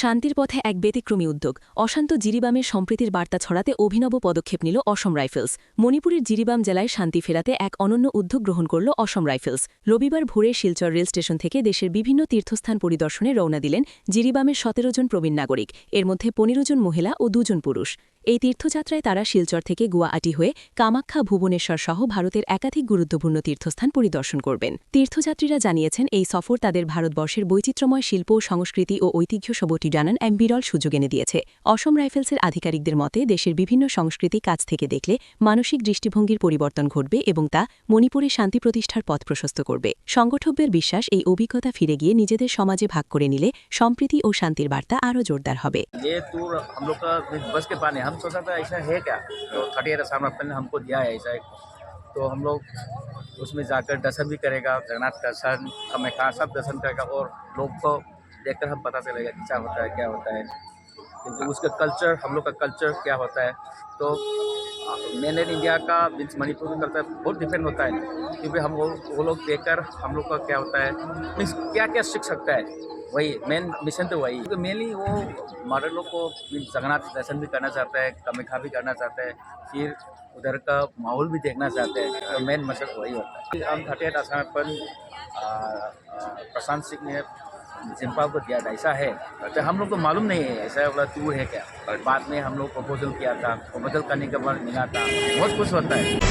শান্তির পথে এক ব্যতিক্রমী উদ্যোগ। অশান্ত জিরিবামের সম্প্রীতির বার্তা ছড়াতে অভিনব পদক্ষেপ নিল অসম রাইফেলস। মণিপুরের জিরিবাম জেলায় শান্তি ফেরাতে এক অনন্য উদ্যোগ গ্রহণ করল অসম রাইফেলস। রবিবার ভোরে শিলচর রেল স্টেশন থেকে দেশের বিভিন্ন তীর্থস্থান পরিদর্শনে রওনা দিলেন জিরিবামের সতেরো জন প্রবীণ নাগরিক। এর মধ্যে পনেরো জন মহিলা ও দুজন পুরুষ। এই তীর্থযাত্রায় তারা শিলচর থেকে গুয়াহাটি হয়ে কামাখ্যা, ভুবনেশ্বর সহ ভারতের একাধিক গুরুত্বপূর্ণ তীর্থস্থান পরিদর্শন করবেন। তীর্থযাত্রীরা জানিয়েছেন, এই সফর তাদের ভারতবর্ষের বৈচিত্র্যময় শিল্প, সংস্কৃতি ও ঐতিহ্য সবটি জানান এক বিরল সুযোগ এনে দিয়েছে। অসম রাইফেলসের আধিকারিকদের মতে, দেশের বিভিন্ন সংস্কৃতি কাছ থেকে দেখলে মানসিক দৃষ্টিভঙ্গির পরিবর্তন ঘটবে এবং তা মণিপুরে শান্তি প্রতিষ্ঠার পথ প্রশস্ত করবে। সংগঠকদের বিশ্বাস, এই অভিজ্ঞতা ফিরে গিয়ে নিজেদের সমাজে ভাগ করে নিলে সম্প্রীতি ও শান্তির বার্তা আরও জোরদার হবে। हम सोचा था, ऐसा है क्या? तो थर्ड ईयर असाम ने हमको दिया है ऐसा एक। तो हम लोग उसमें जाकर दर्शन भी करेगा, जगन्नाथ दर्शन कामाख्या सब दर्शन करेगा, और लोग को देखकर हम पता चलेगा कि क्या होता है, क्या होता है। क्योंकि उसका कल्चर हम लोग का कल्चर क्या होता है। तो मेन इन इंडिया का मीन्स मणिपुर का कल्चर बहुत डिफरेंट होता है। क्योंकि हम वो वो लोग देखकर हम लोग का क्या होता है। मीन्स क्या क्या सीख सकता है। वही मेन मिशन तो वही। क्योंकि मेनली वो मॉडल लोग को जगन्नाथ दर्शन भी करना चाहता है कामाख्या भी करना चाहता है। फिर उधर का माहौल भी देखना चाहते हैं। तो मेन मकसद वही होता है। हम थर्टी एट आसाम अपन आ, आ, प्रशांत सिंह ने जिम्पा को दिया था ऐसा है। तो हम लोग को मालूम नहीं है, ऐसा वाला टूर है क्या? बाद में हम लोग प्रपोजल किया था प्रपोजल करने के बाद मिला था। बहुत खुश होता है।